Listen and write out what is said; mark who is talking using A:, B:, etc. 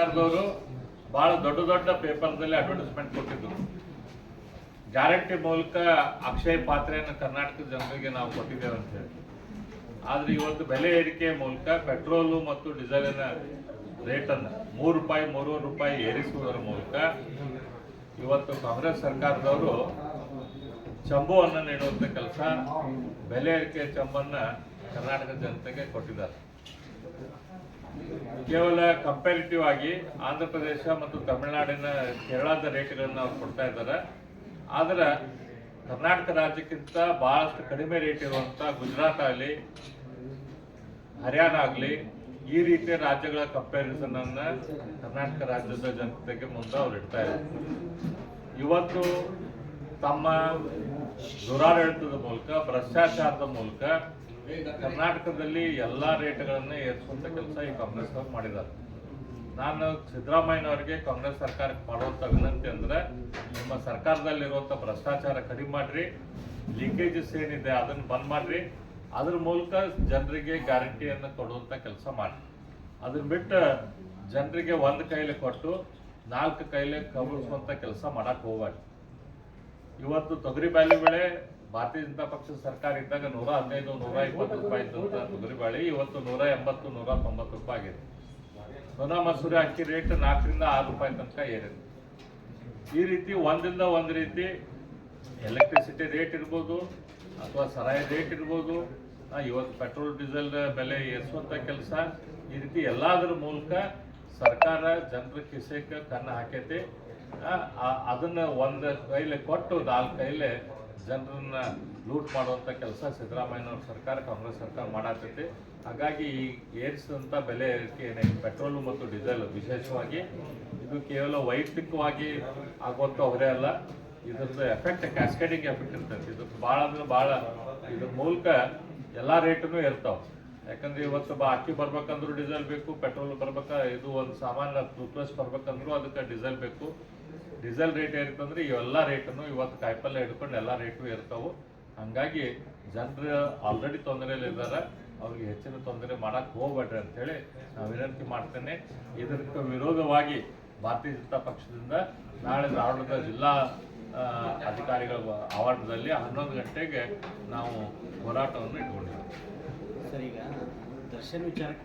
A: ಸರ್ಕಾರದವರು ಬಹಳ ದೊಡ್ಡ ದೊಡ್ಡ ಪೇಪರ್ದಲ್ಲಿ ಅಡ್ವರ್ಟೈಸ್ಮೆಂಟ್ ಕೊಟ್ಟಿದ್ರು. ಗ್ಯಾರಂಟಿ ಮೂಲಕ ಅಕ್ಷಯ ಪಾತ್ರೆಯನ್ನು ಕರ್ನಾಟಕದ ಜನರಿಗೆ ನಾವು ಕೊಟ್ಟಿದ್ದೇವೆ ಅಂತ ಹೇಳಿ. ಆದ್ರೆ ಇವತ್ತು ಬೆಲೆ ಏರಿಕೆ ಮೂಲಕ ಪೆಟ್ರೋಲು ಮತ್ತು ಡೀಸೆಲಿನ ರೇಟನ್ನು ಮೂರು ರೂಪಾಯಿ, ಮೂರುವರೆ ರೂಪಾಯಿ ಏರಿಸುವುದರ ಮೂಲಕ ಇವತ್ತು ಕಾಂಗ್ರೆಸ್ ಸರ್ಕಾರದವರು ಚಂಬುವನ್ನು ನೀಡುವಂಥ ಕೆಲಸ, ಬೆಲೆ ಏರಿಕೆ ಚಂಬನ್ನ ಕರ್ನಾಟಕದ ಜನತೆಗೆ ಕೊಟ್ಟಿದ್ದಾರೆ. ಕೇವಲ ಕಂಪ್ಯಾರಿಟಿವ್ ಆಗಿ ಆಂಧ್ರ ಪ್ರದೇಶ ಮತ್ತು ತಮಿಳುನಾಡಿನ ಕೇರಳದ ರೇಟ್ಗಳನ್ನು ಅವ್ರು ಕೊಡ್ತಾ ಇದ್ದಾರೆ. ಆದರೆ ಕರ್ನಾಟಕ ರಾಜ್ಯಕ್ಕಿಂತ ಬಹಳಷ್ಟು ಕಡಿಮೆ ರೇಟ್ ಇರುವಂತ ಗುಜರಾತ್ ಆಗಲಿ, ಹರಿಯಾಣ ಆಗಲಿ, ಈ ರೀತಿಯ ರಾಜ್ಯಗಳ ಕಂಪ್ಯಾರಿಸನ್ ಅನ್ನ ಕರ್ನಾಟಕ ರಾಜ್ಯದ ಜನತೆಗೆ ಮುಂದೆ ಅವ್ರು ಇಡ್ತಾ ಇದ್ದಾರೆ. ಇವತ್ತು ತಮ್ಮ ದುರಾಡಳಿತದ ಮೂಲಕ, ಭ್ರಷ್ಟಾಚಾರದ ಮೂಲಕ ಕರ್ನಾಟಕದಲ್ಲಿ ಎಲ್ಲಾ ರೇಟ್ಗಳನ್ನು ಏರಿಸುವಂತ ಕೆಲಸ ಈ ಕಾಂಗ್ರೆಸ್ ಅವರು ಮಾಡಿದ್ದಾರೆ ನಾನು ಸಿದ್ದರಾಮಯ್ಯನವರಿಗೆ ಕಾಂಗ್ರೆಸ್ ಸರ್ಕಾರಕ್ಕೆ ಮಾಡುವಂತ ವಿನಂತಿ ಅಂದ್ರೆ, ನಿಮ್ಮ ಸರ್ಕಾರದಲ್ಲಿರುವಂತ ಭ್ರಷ್ಟಾಚಾರ ಕಡಿಮೆ ಮಾಡ್ರಿ ಲೀಕೇಜಸ್ ಏನಿದೆ ಅದನ್ನ ಬಂದ್ ಮಾಡ್ರಿ, ಅದ್ರ ಮೂಲಕ ಜನರಿಗೆ ಗ್ಯಾರಂಟಿಯನ್ನು ಕೊಡುವಂತ ಕೆಲಸ ಮಾಡಿ ಅದನ್ನ ಬಿಟ್ಟು ಜನರಿಗೆ ಒಂದು ಕೈಲೆ ಕೊಟ್ಟು ನಾಲ್ಕು ಕೈಲೆ ಕಬಳಿಸುವಂತ ಕೆಲಸ ಮಾಡಕ್ ಹೋಗ್ಬಾರ್ದು ಇವತ್ತು ತೊಗರಿ ಬೆಳೆ ಭಾರತೀಯ ಜನತಾ ಪಕ್ಷದ ಸರ್ಕಾರ ಇದ್ದಾಗ ನೂರ ಹದಿನೈದು, ನೂರ ಇಪ್ಪತ್ತು ರೂಪಾಯಿ ಇದ್ದಂತ ತೊಗರಿ ಬೇಳೆ, ಇವತ್ತು ನೂರ ಎಂಬತ್ತು, ನೂರ ತೊಂಬತ್ತು ರೂಪಾಯಿ ಆಗಿದೆ. ಸೋನಾ ಮಸೂರಿ ಅಕ್ಕಿ ರೇಟ್ ನಾಲ್ಕರಿಂದ ಆರು ರೂಪಾಯಿ ತನಕ ಏರಿದೆ. ಈ ರೀತಿ ಒಂದಿಂದ ಒಂದು ರೀತಿ ಎಲೆಕ್ಟ್ರಿಸಿಟಿ ರೇಟ್ ಇರ್ಬೋದು, ಅಥವಾ ಸರಾಯಿ ರೇಟ್ ಇರ್ಬೋದು ಇವತ್ತು ಪೆಟ್ರೋಲ್ ಡೀಸೆಲ್ ಬೆಲೆ ಏರಿಸುವಂಥ ಕೆಲಸ. ಈ ರೀತಿ ಎಲ್ಲದರ ಮೂಲಕ ಸರ್ಕಾರ ಜನರ ಕಿಸೆಗೆ ಕಣ್ಣು ಹಾಕೈತಿ. ಅದನ್ನ ಒಂದು ಕೈಲೆ ಕೊಟ್ಟು ನಾಲ್ಕು ಕೈಲಿ ಜನರನ್ನ ಲೂಟ್ ಮಾಡುವಂಥ ಕೆಲಸ ಸಿದ್ದರಾಮಯ್ಯನವ್ರ ಸರ್ಕಾರ, ಕಾಂಗ್ರೆಸ್ ಸರ್ಕಾರ ಮಾಡಾತೈತಿ ಹಾಗಾಗಿ ಈ ಏರಿಸಿದಂಥ ಬೆಲೆ ಏರಿಕೆ ಪೆಟ್ರೋಲು ಮತ್ತು ಡೀಸೆಲ್ ವಿಶೇಷವಾಗಿ, ಇದು ಕೇವಲ ವೈಯಕ್ತಿಕವಾಗಿ ಆಗುವಂಥ ಹೊರೆ ಅಲ್ಲ, ಇದ್ರದ್ದು ಎಫೆಕ್ಟ್ ಕ್ಯಾಸ್ಕೇಡಿಂಗ್ ಎಫೆಕ್ಟ್ ಇರ್ತೈತಿ ಇದು ಭಾಳ ಅಂದ್ರೆ ಭಾಳ, ಇದ್ರ ಮೂಲಕ ಎಲ್ಲ ರೇಟನ್ನು ಇರ್ತಾವೆ ಯಾಕಂದ್ರೆ ಇವತ್ತು ಬಾ, ಅಕ್ಕಿ ಬರ್ಬೇಕಂದ್ರೂ ಡೀಸೆಲ್ ಬೇಕು, ಪೆಟ್ರೋಲ್ ಬರ್ಬೇಕ, ಇದು ಒಂದು ಸಾಮಾನ್ಯ ಟೂತ್ಬ್ರಷ್ ಬರ್ಬೇಕಂದ್ರೂ ಅದಕ್ಕೆ ಡೀಸೆಲ್ ಬೇಕು. ಡೀಸೆಲ್ ರೇಟ್ ಏರಿತಂದ್ರೆ ಇವೆಲ್ಲ ರೇಟನ್ನು ಇವತ್ತು ಕಾಯಿಪಲ್ಯ ಹಿಡ್ಕೊಂಡು ಎಲ್ಲ ರೇಟು ಇರ್ತಾವೆ ಹಾಗಾಗಿ ಜನರು ಆಲ್ರೆಡಿ ತೊಂದರೆಯಲ್ಲಿದ್ದಾರೆ ಅವ್ರಿಗೆ ಹೆಚ್ಚಿನ ತೊಂದರೆ ಮಾಡೋಕ್ಕೆ ಹೋಗ್ಬೇಡ್ರಿ ಅಂತೇಳಿ ನಾವು ವಿನಂತಿ ಮಾಡ್ತೇನೆ. ಇದಕ್ಕೆ ವಿರೋಧವಾಗಿ ಭಾರತೀಯ ಜನತಾ ಪಕ್ಷದಿಂದ ನಾಳೆ ಧಾರವಾಡದ ಜಿಲ್ಲಾ ಅಧಿಕಾರಿಗಳ ಆವರಣದಲ್ಲಿ ಹನ್ನೊಂದು ಗಂಟೆಗೆ ನಾವು ಹೋರಾಟವನ್ನು ಇಟ್ಕೊಂಡಿದ್ದೇವೆ.
B: ಸರ್, ಈಗ ದರ್ಶನ್ ವಿಚಾರಕ್ಕೆ